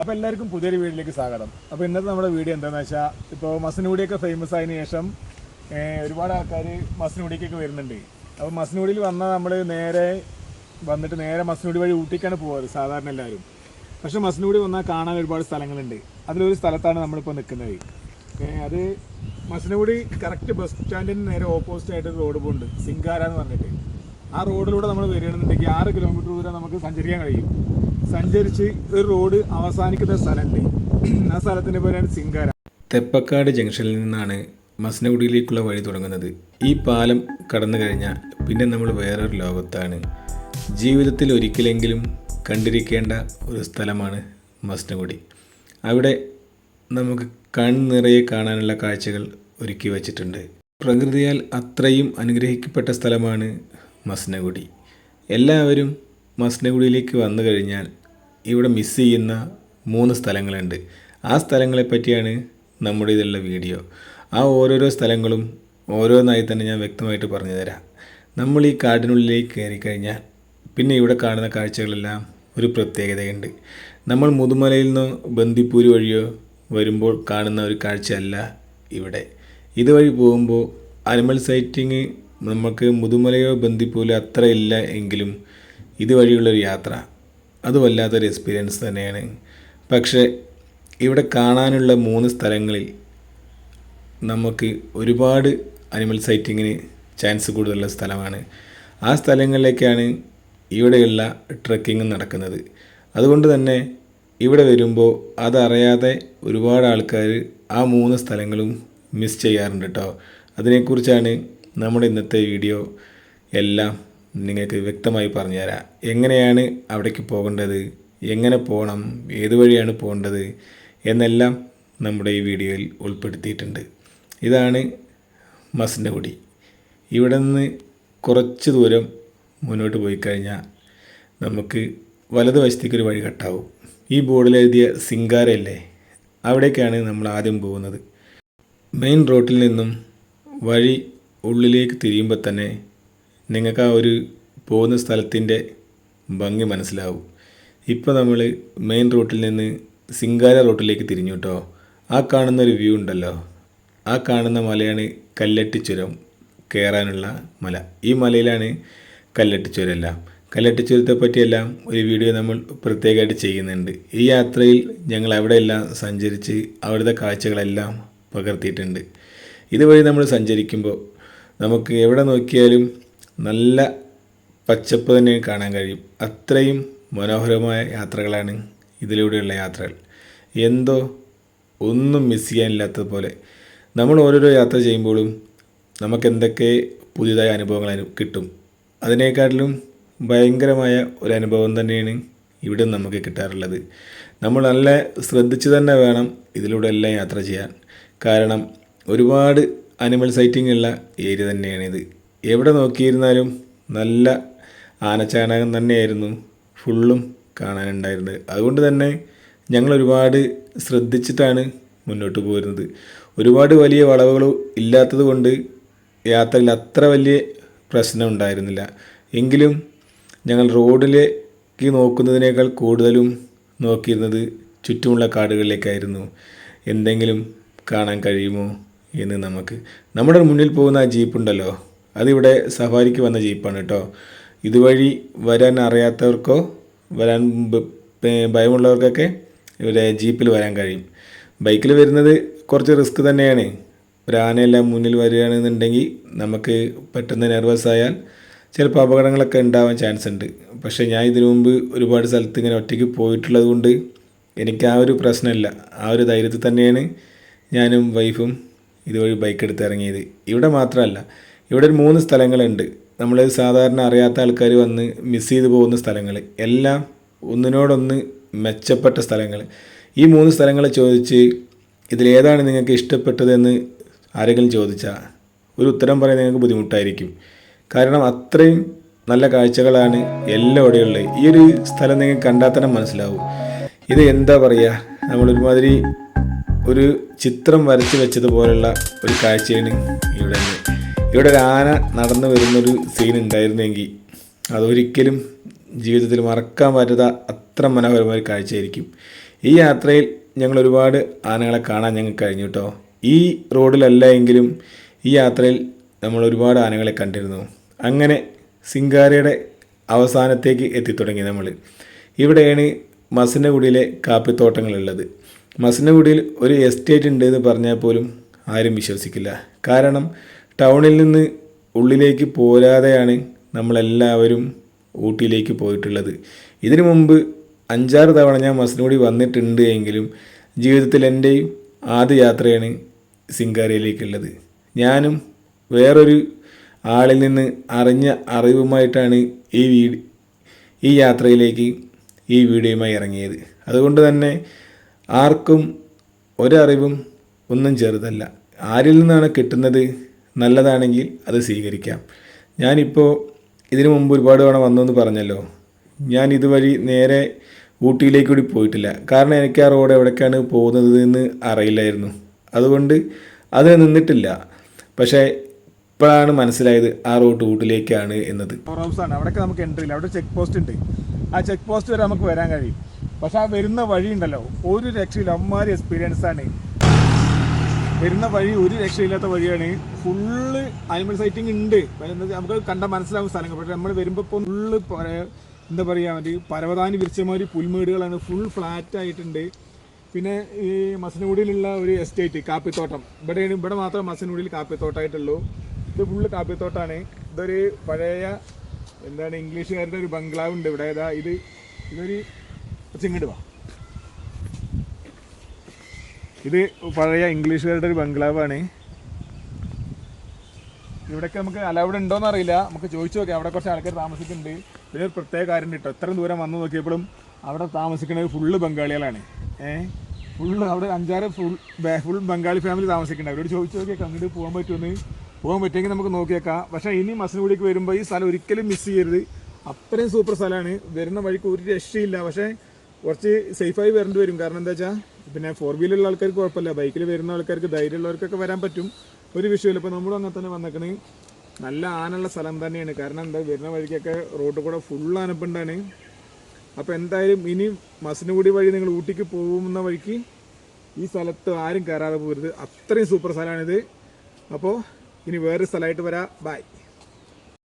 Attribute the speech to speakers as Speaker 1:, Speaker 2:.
Speaker 1: അപ്പോൾ എല്ലാവർക്കും പുതിയൊരു വീഡിയോയിലേക്ക് സ്വാഗതം. അപ്പോൾ ഇന്നത്തെ നമ്മുടെ വീഡിയോ എന്താണെന്ന് വെച്ചാൽ ഇപ്പോൾ മസനൂടിയൊക്കെ ഫേമസ് ആയതിനു ശേഷം ഒരുപാട് ആൾക്കാർ മസനൂടിക്കൊക്കെ വരുന്നുണ്ട്. അപ്പോൾ മസനൂടിയിൽ വന്നാൽ നമ്മൾ നേരെ വന്നിട്ട് നേരെ മസനൂടി വഴി ഊട്ടിക്കാണ് പോകാറ് സാധാരണ എല്ലാവരും. പക്ഷേ മസനൂടി വന്നാൽ കാണാൻ ഒരുപാട് സ്ഥലങ്ങളുണ്ട്. അതിലൊരു സ്ഥലത്താണ് നമ്മളിപ്പോൾ നിൽക്കുന്നത് അത് മസനൂടി കറക്റ്റ് ബസ് സ്റ്റാൻഡിന് നേരെ ഓപ്പോസിറ്റ് ആയിട്ട് റോഡ് പോകുന്നുണ്ട് സിംഗാര എന്ന് പറഞ്ഞിട്ട്. ആ റോഡിലൂടെ നമ്മൾ വരികയാണെന്നുണ്ടെങ്കിൽ ആറ് കിലോമീറ്റർ ദൂരം നമുക്ക് സഞ്ചരിക്കാൻ കഴിയും. സഞ്ചരിച്ച് ഒരു റോഡ് അവസാനിക്കുന്ന സ്ഥലമുണ്ട് ആ സ്ഥലത്തിന്റെ പേരാണ് സിംഗാര.
Speaker 2: തെപ്പക്കാട് ജംഗ്ഷനിൽ നിന്നാണ് മസ്നഗുഡിയിലേക്കുള്ള വഴി തുടങ്ങുന്നത്. ഈ പാലം കടന്നു കഴിഞ്ഞാൽ പിന്നെ നമ്മൾ വേറൊരു ലോകത്താണ്. ജീവിതത്തിൽ ഒരിക്കലെങ്കിലും കണ്ടിരിക്കേണ്ട ഒരു സ്ഥലമാണ് മസ്നഗുഡി. അവിടെ നമുക്ക് കൺനിറയെ കാണാനുള്ള കാഴ്ചകൾ ഒരുക്കി വച്ചിട്ടുണ്ട്. പ്രകൃതിയാൽ അത്രയും അനുഗ്രഹിക്കപ്പെട്ട സ്ഥലമാണ് മസ്നഗുഡി. എല്ലാവരും മസ്നഗുഡിയിലേക്ക് വന്നു കഴിഞ്ഞാൽ ഇവിടെ മിസ് ചെയ്യുന്ന മൂന്ന് സ്ഥലങ്ങളുണ്ട്. ആ സ്ഥലങ്ങളെ പറ്റിയാണ് നമ്മുടെ ഇതിലുള്ള വീഡിയോ ആ ഓരോരോ സ്ഥലങ്ങളും ഓരോന്നായി തന്നെ ഞാൻ വ്യക്തമായിട്ട് പറഞ്ഞു തരാം നമ്മൾ ഈ കാടിനുള്ളിലേക്ക് കയറി കഴിഞ്ഞാൽ പിന്നെ ഇവിടെ കാണുന്ന കാഴ്ചകളെല്ലാം ഒരു പ്രത്യേകതയുണ്ട്. നമ്മൾ മുതുമലയിൽ നിന്ന് ബന്ദിപ്പൂര് വഴിയോ വരുമ്പോൾ കാണുന്ന ഒരു കാഴ്ചയല്ല ഇവിടെ. ഇതുവഴി പോകുമ്പോൾ അനിമൽ സൈറ്റിങ് നമുക്ക് മുതുമലയോ ബന്ദിപ്പൂരോ അത്ര ഇല്ല എങ്കിലും ഇതുവഴിയുള്ളൊരു യാത്ര. അത് വല്ലാത്തൊരു എക്സ്പീരിയൻസ് തന്നെയാണ്. പക്ഷേ ഇവിടെ കാണാനുള്ള മൂന്ന് സ്ഥലങ്ങളിൽ നമുക്ക് ഒരുപാട് അനിമൽ സൈറ്റിങ്ങിന് ചാൻസ് കൂടുതലുള്ള സ്ഥലമാണ്. ആ സ്ഥലങ്ങളിലേക്കാണ് ഇവിടെയുള്ള ട്രക്കിംഗ് നടക്കുന്നത്. അതുകൊണ്ട് തന്നെ ഇവിടെ വരുമ്പോൾ അതറിയാതെ ഒരുപാട് ആൾക്കാർ ആ മൂന്ന് സ്ഥലങ്ങളും മിസ് ചെയ്യാറുണ്ട് കേട്ടോ അതിനെക്കുറിച്ചാണ് നമ്മുടെ ഇന്നത്തെ വീഡിയോ എല്ലാം നിങ്ങൾക്ക് വ്യക്തമായി പറഞ്ഞുതരാം. എങ്ങനെയാണ് അവിടേക്ക് പോകേണ്ടത്? എങ്ങനെ പോകണം? ഏതു വഴിയാണ് പോകേണ്ടത്? എന്നെല്ലാം നമ്മുടെ ഈ വീഡിയോയിൽ ഉൾപ്പെടുത്തിയിട്ടുണ്ട്. ഇതാണ് മസനഗുഡി ഇവിടെ നിന്ന് കുറച്ച് ദൂരം മുന്നോട്ട് പോയി കഴിഞ്ഞാൽ നമുക്ക് വലതുവശത്തേക്ക് ഒരു വഴി കട്ടാവും. ഈ ബോർഡിൽ എഴുതിയ സിംഗാരയല്ലേ? അവിടേക്കാണ് നമ്മൾ ആദ്യം പോകുന്നത്. മെയിൻ റോട്ടിൽ നിന്നും വഴി ഉള്ളിലേക്ക് തിരിയുമ്പോൾ തന്നെ നിങ്ങൾക്ക് ആ ഒരു പോകുന്ന സ്ഥലത്തിന്റെ ഭംഗി മനസ്സിലാവും. ഇപ്പോൾ നമ്മൾ മെയിൻ റോട്ടിൽ നിന്ന് സിംഗാര റോട്ടിലേക്ക് തിരിഞ്ഞു കേട്ടോ ആ കാണുന്ന ഒരു വ്യൂ ഉണ്ടല്ലോ. ആ കാണുന്ന മലയാണ് കല്ലട്ടി ചുരം കയറാനുള്ള മല. ഈ മലയിലാണ് കല്ലട്ടി ചുരം എല്ലാം കല്ലട്ടി ചുരത്തെ പറ്റിയെല്ലാം ഒരു വീഡിയോ നമ്മൾ പ്രത്യേകമായിട്ട് ചെയ്യുന്നുണ്ട്. ഈ യാത്രയിൽ ഞങ്ങൾ അവിടെയെല്ലാം സഞ്ചരിച്ച് അവിടുത്തെ കാഴ്ചകളെല്ലാം പകർത്തിയിട്ടുണ്ട്. ഇതുവഴി നമ്മൾ സഞ്ചരിക്കുമ്പോൾ നമുക്ക് എവിടെ നോക്കിയാലും നല്ല പച്ചപ്പ് തന്നെ കാണാൻ കഴിയും. അത്രയും മനോഹരമായ യാത്രകളാണ് ഇതിലൂടെയുള്ള യാത്രകൾ. എന്തോ ഒന്നും മിസ് ചെയ്യാനില്ലാത്തതുപോലെ നമ്മൾ ഓരോരോ യാത്ര ചെയ്യുമ്പോഴും നമുക്ക് എന്തൊക്കെ പുതിയതായ അനുഭവങ്ങൾ കിട്ടും. അതിനേക്കാട്ടിലും ഭയങ്കരമായ ഒരു അനുഭവം തന്നെയാണ് ഇവിടെ നമുക്ക് കിട്ടാറുള്ളത്. നമ്മൾ നല്ല ശ്രദ്ധിച്ച് തന്നെ വേണം ഇതിലൂടെ എല്ലാം യാത്ര ചെയ്യാൻ. കാരണം ഒരുപാട് അനിമൽ സൈറ്റിംഗ് ഉള്ള ഏരിയ തന്നെയാണിത്. എവിടെ നോക്കിയിരുന്നാലും നല്ല ആനച്ചാണകം തന്നെയായിരുന്നു ഫുള്ളും കാണാനുണ്ടായിരുന്നത്. അതുകൊണ്ട് തന്നെ ഞങ്ങൾ ഒരുപാട് ശ്രദ്ധിച്ചിട്ടാണ് മുന്നോട്ട് പോരുന്നത്. ഒരുപാട് വലിയ വളവുകൾ ഇല്ലാത്തത് കൊണ്ട് യാത്രയിൽ അത്ര വലിയ പ്രശ്നം ഉണ്ടായിരുന്നില്ല. എങ്കിലും ഞങ്ങൾ റോഡിലേക്ക് നോക്കുന്നതിനേക്കാൾ കൂടുതലും നോക്കിയിരുന്നത് ചുറ്റുമുള്ള കാടുകളിലേക്കായിരുന്നു. എന്തെങ്കിലും കാണാൻ കഴിയുമോ എന്ന് നമുക്ക്. നമ്മുടെ മുന്നിൽ പോകുന്ന ആ ജീപ്പ് ഉണ്ടല്ലോ? അതിവിടെ സഫാരിക്ക് വന്ന ജീപ്പാണ് കേട്ടോ. ഇതുവഴി വരാൻ അറിയാത്തവർക്കോ വരാൻ ഭയമുള്ളവർക്കൊക്കെ ഇവിടെ ജീപ്പിൽ വരാൻ കഴിയും. ബൈക്കിൽ വരുന്നത് കുറച്ച് റിസ്ക് തന്നെയാണ്. ഒരു ആനയെല്ലാം മുന്നിൽ വരികയാണെന്നുണ്ടെങ്കിൽ നമുക്ക് പെട്ടെന്ന് നെർവസ് ആയാൽ ചിലപ്പോൾ അപകടങ്ങളൊക്കെ ഉണ്ടാവാൻ ചാൻസ് ഉണ്ട്. പക്ഷേ ഞാൻ ഇതിനു മുമ്പ് ഒരുപാട് സ്ഥലത്ത് ഇങ്ങനെ ഒറ്റയ്ക്ക് പോയിട്ടുള്ളത് കൊണ്ട് എനിക്ക് ആ ഒരു പ്രശ്നമില്ല. ആ ഒരു ധൈര്യത്തിൽ തന്നെയാണ് ഞാനും വൈഫും ഇതുവഴി ബൈക്ക് എടുത്ത് ഇറങ്ങിയത്. ഇവിടെ മാത്രമല്ല ഇവിടെ ഒരു മൂന്ന് സ്ഥലങ്ങളുണ്ട്. നമ്മൾ സാധാരണ അറിയാത്ത ആൾക്കാർ വന്ന് മിസ് ചെയ്ത് പോകുന്ന സ്ഥലങ്ങൾ എല്ലാം ഒന്നിനോടൊന്ന് മെച്ചപ്പെട്ട സ്ഥലങ്ങൾ ഈ മൂന്ന് സ്ഥലങ്ങൾ ചോദിച്ച് ഇതിലേതാണ് നിങ്ങൾക്ക് ഇഷ്ടപ്പെട്ടതെന്ന് ആരെങ്കിലും ചോദിച്ചാൽ ഒരു ഉത്തരം പറയാൻ നിങ്ങൾക്ക് ബുദ്ധിമുട്ടായിരിക്കും. കാരണം അത്രയും നല്ല കാഴ്ചകളാണ് എല്ലാം ഇവിടെയുള്ളത് ഈ ഒരു സ്ഥലം നിങ്ങൾക്ക് കണ്ടാൽ തന്നെ മനസ്സിലാവും. ഇത് എന്താ പറയുക നമ്മളൊരുമാതിരി ഒരു ചിത്രം വരച്ച് വെച്ചതുപോലുള്ള ഒരു കാഴ്ചയാണ് ഇവിടെ ഇവിടെ ഒരു ആന നടന്നു വരുന്നൊരു സീൻ ഉണ്ടായിരുന്നെങ്കിൽ അതൊരിക്കലും ജീവിതത്തിൽ മറക്കാൻ പറ്റാത്ത അത്ര മനോഹരമായ കാഴ്ചയായിരിക്കും. ഈ യാത്രയിൽ ഞങ്ങൾ ഒരുപാട് ആനകളെ കാണാൻ ഞങ്ങൾക്ക് കഴിഞ്ഞു കേട്ടോ ഈ റോഡിലല്ല എങ്കിലും ഈ യാത്രയിൽ നമ്മൾ ഒരുപാട് ആനകളെ കണ്ടിരുന്നു. അങ്ങനെ സിംഗാരയുടെ അവസാനത്തേക്ക് എത്തിത്തുടങ്ങി നമ്മൾ. ഇവിടെയാണ് മസിനഗുഡിയിലെ കാപ്പിത്തോട്ടങ്ങളുള്ളത്. മസിനഗുഡിയിൽ ഒരു എസ്റ്റേറ്റ് ഉണ്ട് എന്ന് പറഞ്ഞാൽ പോലും ആരും വിശ്വസിക്കില്ല. കാരണം ടൗണിൽ നിന്ന് ഉള്ളിലേക്ക് പോരാതെയാണ് നമ്മളെല്ലാവരും ഊട്ടിയിലേക്ക് പോയിട്ടുള്ളത്. ഇതിനു മുമ്പ് അഞ്ചാറ് തവണ ഞാൻ മസിനഗുഡി വന്നിട്ടുണ്ട് എങ്കിലും ജീവിതത്തിൽ എന്റെയും ആദ്യ യാത്രയാണ് സിംഗാരയിലേക്കുള്ളത്. ഞാനും വേറൊരു ആളിൽ നിന്ന് അറിഞ്ഞ അറിവുമായിട്ടാണ് ഈ വീട് ഈ യാത്രയിലേക്ക് ഈ വീഡിയോയുമായി ഇറങ്ങിയത്. അതുകൊണ്ട് തന്നെ ആർക്കും ഒരറിവും ഒന്നും ചെറുതല്ല. ആരിൽ നിന്നാണ് കിട്ടുന്നത് നല്ലതാണെങ്കിൽ അത് സ്വീകരിക്കാം. ഞാനിപ്പോൾ ഇതിനു മുമ്പ് ഒരുപാട് തവണ വന്നെന്ന് പറഞ്ഞല്ലോ. ഞാൻ ഇതുവഴി നേരെ ഊട്ടിയിലേക്ക് കൂടി പോയിട്ടില്ല. കാരണം എനിക്ക് ആ റോഡ് എവിടേക്കാണ് പോകുന്നത് എന്ന് അറിയില്ലായിരുന്നു. അതുകൊണ്ട് അത് നിന്നിട്ടില്ല. പക്ഷേ ഇപ്പോഴാണ് മനസ്സിലായത് ആ റോഡ് ഊട്ടിലേക്കാണ് എന്നത്.
Speaker 1: ആണ്. അവിടെയൊക്കെ നമുക്ക് എൻട്രി ഇല്ല. അവിടെ ചെക്ക് പോസ്റ്റ് ഉണ്ട്. ആ ചെക്ക് പോസ്റ്റ് വരെ നമുക്ക് വരാൻ കഴിയും. പക്ഷെ ആ വരുന്ന വഴി ഉണ്ടല്ലോ ഒരു രക്ഷയില്ല. അമ്മാരി എക്സ്പീരിയൻസ് ആണ്. വരുന്ന വഴി ഒരു രക്ഷയില്ലാത്ത വഴിയാണ്. ഫുള്ള് ആനിമൽ സൈറ്റിംഗ് ഉണ്ട്. നമുക്ക് കണ്ടാൽ മനസ്സിലാവും സ്ഥലങ്ങൾ. പക്ഷെ നമ്മൾ വരുമ്പോൾ ഇപ്പോൾ ഫുള്ള് എന്താ പറയുക ഒരു പരവതാനി വിരിച്ചമാതിരി പുൽമേടുകളാണ് ഫുൾ ഫ്ലാറ്റ് ആയിട്ടുണ്ട്. പിന്നെ ഈ മസനഗുഡിയിലുള്ള ഒരു എസ്റ്റേറ്റ് കാപ്പിത്തോട്ടം. ഇവിടെയാണ് ഇവിടെ മാത്രം മസനഗുഡിയിൽ കാപ്പിത്തോട്ടമായിട്ടുള്ളൂ ഇത് ഫുള്ള് കാപ്പിത്തോട്ടാണ്. ഇതൊരു പഴയ എന്താണ് ഇംഗ്ലീഷുകാരുടെ ഒരു ബംഗ്ലാവ് ഉണ്ട് ഇവിടെ. ഇത് ഇതൊരു ചിങ്ങിടുവാ ഇത് പഴയ ഇംഗ്ലീഷുകാരുടെ ഒരു ബംഗ്ലാവാണ്. ഇവിടെയൊക്കെ നമുക്ക് അലൗഡ് ഉണ്ടോന്ന് അറിയില്ല. നമുക്ക് ചോദിച്ചു നോക്കാം. അവിടെ കുറച്ച് ആൾക്കാർ താമസിക്കുന്നുണ്ട്. പിന്നെ ഒരു പ്രത്യേക കാര്യം കേട്ടോ എത്ര ദൂരം വന്ന് നോക്കിയപ്പോഴും അവിടെ താമസിക്കുന്നത് ഫുള്ള് ബംഗാളികളാണ്. ഏഹ് ഫുള്ള് അവിടെ അഞ്ചാറ് ഫുൾ ഫുൾ ബംഗാളി ഫാമിലി താമസിക്കുന്നുണ്ട്. അവരോട് ചോദിച്ചു നോക്കിയേക്കാം. അങ്ങോട്ട് പോകാൻ പറ്റുമെന്ന് പോകാൻ പറ്റുമെങ്കിൽ നമുക്ക് നോക്കിയേക്കാം. പക്ഷേ ഇനി മസനഗുഡിക്ക് വരുമ്പോൾ ഈ സ്ഥലം ഒരിക്കലും മിസ് ചെയ്യരുത്. അത്രയും സൂപ്പർ സ്ഥലമാണ്. വരുന്ന വഴിക്ക് ഒരു രക്ഷയില്ല. പക്ഷേ കുറച്ച് സേഫായി വരേണ്ടി വരും. കാരണം എന്താ വെച്ചാൽ പിന്നെ ഫോർ വീലുള്ള ആൾക്കാർക്ക് കുഴപ്പമില്ല. ബൈക്കിൽ വരുന്ന ആൾക്കാർക്ക് ധൈര്യമുള്ളവർക്കൊക്കെ വരാൻ പറ്റും. ഒരു വിഷയമില്ല ഇപ്പോൾ നമ്മളും അങ്ങനെ തന്നെ വന്നേക്കണ്. നല്ല ആനുള്ള സ്ഥലം തന്നെയാണ്. കാരണം എന്താ? വരുന്ന വഴിക്കൊക്കെ റോഡ് കൂടെ ഫുൾ അനപ്പുണ്ടാണ് അപ്പോൾ എന്തായാലും ഇനി മസനഗുഡി വഴി നിങ്ങൾ ഊട്ടിക്ക് പോകുന്ന വഴിക്ക് ഈ സ്ഥലത്ത് ആരും കയറാതെ പോകരുത് അത്രയും സൂപ്പർ സ്ഥലമാണിത്. അപ്പോൾ ഇനി വേറൊരു സ്ഥലമായിട്ട് വരാം. ബൈ